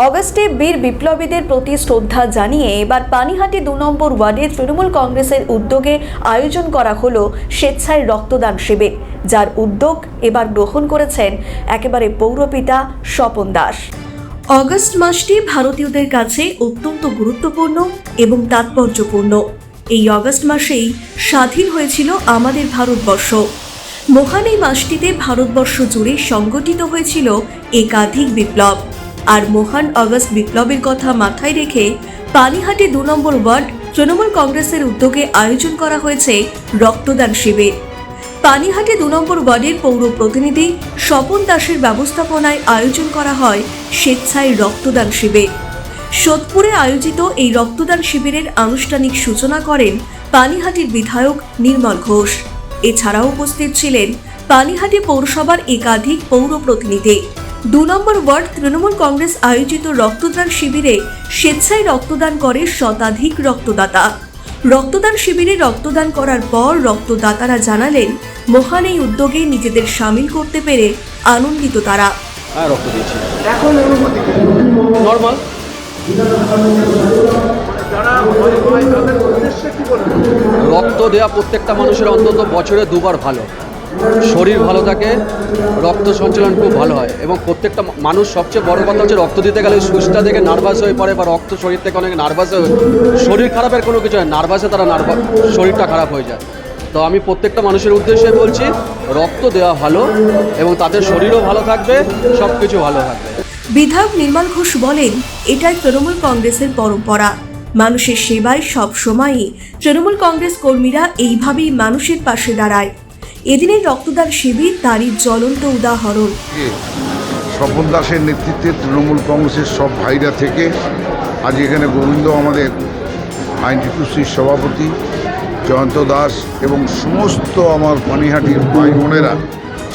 অগস্টে বীর বিপ্লবীদের প্রতি শ্রদ্ধা জানিয়ে এবার পানিহাটি দু নম্বর ওয়ার্ডে তৃণমূল কংগ্রেসের উদ্যোগে আয়োজন করা হলো স্বেচ্ছায় রক্তদান শিবির, যার উদ্যোগ এবার গ্রহণ করেছেন একেবারে পৌরপিতা স্বপন দাস। অগস্ট মাসটি ভারতীয়দের কাছে অত্যন্ত গুরুত্বপূর্ণ এবং তাৎপর্যপূর্ণ। এই অগস্ট মাসেই স্বাধীন হয়েছিল আমাদের ভারতবর্ষ। মহান এই মাসটিতে ভারতবর্ষ জুড়ে সংগঠিত হয়েছিল একাধিক বিপ্লব। আর মহান অগস্ট বিপ্লবের কথা মাথায় রেখে পানিহাটি দু নম্বর ওয়ার্ড তৃণমূল কংগ্রেসের উদ্যোগে আয়োজন করা হয়েছে রক্তদান শিবির। পানিহাটি দু নম্বর ওয়ার্ডের পৌর প্রতিনিধি স্বপন দাসের ব্যবস্থাপনায় আয়োজন করা হয় স্বেচ্ছায় রক্তদান শিবির। সোদপুরে আয়োজিত এই রক্তদান শিবিরের আনুষ্ঠানিক সূচনা করেন পানিহাটির বিধায়ক নির্মল ঘোষ। এছাড়াও উপস্থিত ছিলেন পানিহাটি পৌরসভার একাধিক পৌর প্রতিনিধি। দু নম্বর ওয়ার্ড তৃণমূল কংগ্রেস আয়োজিত রক্তদান শিবিরে স্বেচ্ছায় রক্তদান করে শতাধিক রক্তদাতা। রক্তদান শিবিরে রক্তদান করার পর রক্তদাতারা জানালেন মহান এই উদ্যোগে নিজেদের সামিল করতে পেরে আনন্দিত তারা। হ্যাঁ রক্ত দিয়েছি। এখন নর্মাল। রক্ত দেওয়া প্রত্যেকটা মানুষের অন্তত বছরে দুবার ভালো। শরীর ভালো থাকে, রক্ত সঞ্চালন খুব ভালো হয় এবং প্রত্যেকটা মানুষ সবচেয়ে বড় কথা হচ্ছে রক্ত দিতে গেলে সুচটা থেকে নার্ভাস হয়ে পড়ে বা রক্ত শরীর থেকে অনেক নার্ভাস হয়ে শরীর খারাপের কোনো কিছু হয় নার্ভাসে তারা নার্ভাস শরীরটা খারাপ হয়ে যায়। তো আমি প্রত্যেকটা মানুষের উদ্দেশ্যে বলছি, রক্ত দেওয়া ভালো এবং তাদের শরীরও ভালো থাকবে সব কিছু ভালো থাকবে। বিধায়ক নির্মল ঘোষ বলেন, এটাই তৃণমূল কংগ্রেসের পরম্পরা। মানুষের সেবায় সব সময়ই তৃণমূল কংগ্রেস কর্মীরা এইভাবেই মানুষের পাশে দাঁড়ায়। এদিনের রক্তদান শিবির তারই জ্বলন্ত উদাহরণ। স্বপন দাসের নেতৃত্বে তৃণমূল কংগ্রেসের সব ভাইরা থেকে আজ এখানে গোবিন্দ আমাদের আইনটি আইনটিটুসির সভাপতি, জয়ন্ত দাস এবং সমস্ত আমার পানিহাটির ভাই বোনেরা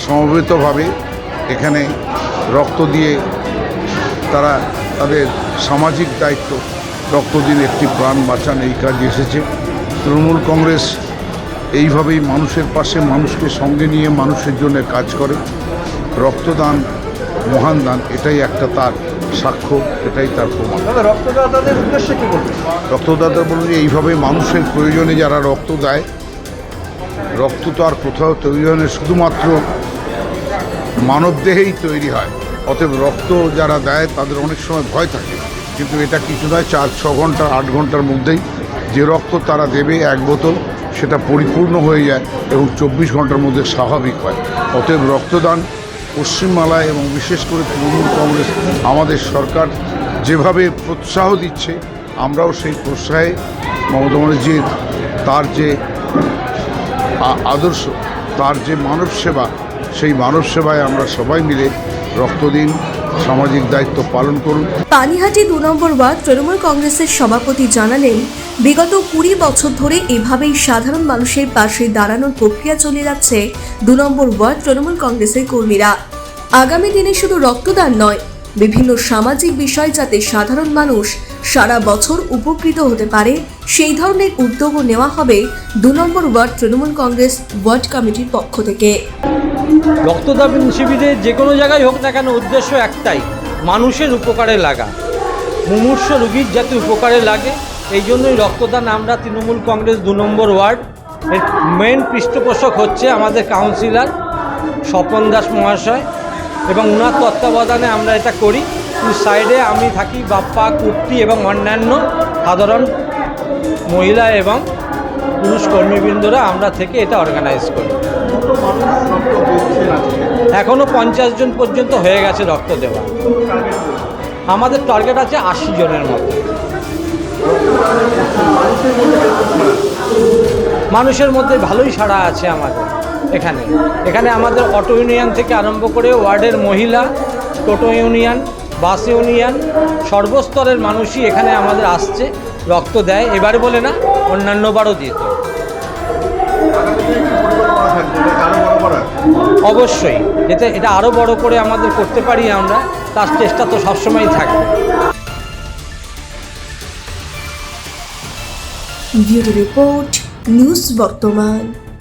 সমবেতভাবে এখানে রক্ত দিয়ে তারা তাদের সামাজিক দায়িত্ব, রক্ত দিন একটি প্রাণ বাঁচান এই কাজে এসেছে। তৃণমূল কংগ্রেস এইভাবেই মানুষের পাশে মানুষকে সঙ্গে নিয়ে মানুষের জন্য কাজ করে। রক্তদান মহান দান এটাই একটা তার সাক্ষ্য এটাই তার প্রমাণ। রক্তদাতাদের উদ্দেশ্যে কি বলবেন? রক্তদাতা বলুন যে এইভাবে মানুষের প্রয়োজনে যারা রক্ত দেয় রক্ত তো আর কোথাও তৈরি হয় না শুধুমাত্র মানবদেহেই তৈরি হয়। অতএব রক্ত যারা দেয় তাদের অনেক সময় ভয় থাকে। কিন্তু এটা কিছু নয় চার ছ ঘণ্টা আট ঘণ্টার মধ্যেই যে রক্ত তারা দেবে এক বোতল সেটা পরিপূর্ণ হয়ে যায় এবং চব্বিশ ঘণ্টার মধ্যে স্বাভাবিক হয়। অতএব রক্তদান, পশ্চিমবাংলায় এবং বিশেষ করে তৃণমূল কংগ্রেস আমাদের সরকার যেভাবে প্রোৎসাহ দিচ্ছে, আমরাও সেই প্রোৎসাহে মমতা ব্যানার্জির তার যে আদর্শ, তার যে মানব সেবা সেই মানব সেবায় আমরা সবাই মিলে রক্ত দিন। সামাজিক দায়িত্ব পালন করুন। পানিহাটি দু নম্বর ওয়ার্ড, তৃণমূল কংগ্রেসের সভাপতি জানালেন, বিগত কুড়ি বছর ধরে এভাবেই সাধারণ মানুষের পাশে দাঁড়ানোর প্রক্রিয়া চলে যাচ্ছে দু নম্বর ওয়ার্ড, তৃণমূল কংগ্রেসের কর্মীরা। আগামী দিনে শুধু রক্তদান নয়, বিভিন্ন সামাজিক বিষয় যাতে সাধারণ মানুষ সারা বছর উপকৃত হতে পারে, সেই ধরনের উদ্যোগও নেওয়া হবে দু নম্বর ওয়ার্ড, তৃণমূল কংগ্রেস ওয়ার্ড কমিটির পক্ষ থেকে। রক্তদান শিবিরে যে কোনো জায়গায় হোক না কেন উদ্দেশ্য একটাই, মানুষের উপকারে লাগা। মুমূর্ষ রুগীর যাতে উপকারে লাগে, এই জন্যই রক্তদান। আমরা তৃণমূল কংগ্রেস দু নম্বর ওয়ার্ড, এর মেন পৃষ্ঠপোষক হচ্ছে আমাদের কাউন্সিলর স্বপন দাস মহাশয় এবং ওনার তত্ত্বাবধানে আমরা এটা করি। সাইডে আমি থাকি বাপ্পা কুর্তি এবং অন্যান্য সাধারণ মহিলা এবং পুরুষ কর্মীবৃন্দরা আমরা থেকে এটা অর্গানাইজ করি। এখনও পঞ্চাশ জন পর্যন্ত হয়ে গেছে রক্ত দেওয়া। আমাদের টার্গেট আছে আশি জনের মতো। মানুষের মধ্যে ভালোই সাড়া আছে আমাদের এখানে। এখানে আমাদের অটো ইউনিয়ন থেকে আরম্ভ করে ওয়ার্ডের মহিলা, টোটো ইউনিয়ন বাস ইউনিয়ন সর্বস্তরের মানুষই এখানে আমাদের আসছে, রক্ত দেয়। এবার বলে না, অন্যান্যবারও দিত অবশ্যই। এতে এটা আরও বড় করে আমাদের করতে পারি আমরা, তার চেষ্টা তো সবসময়ই থাকবে। ব্যুরো রিপোর্ট, নিউজ বর্তমান।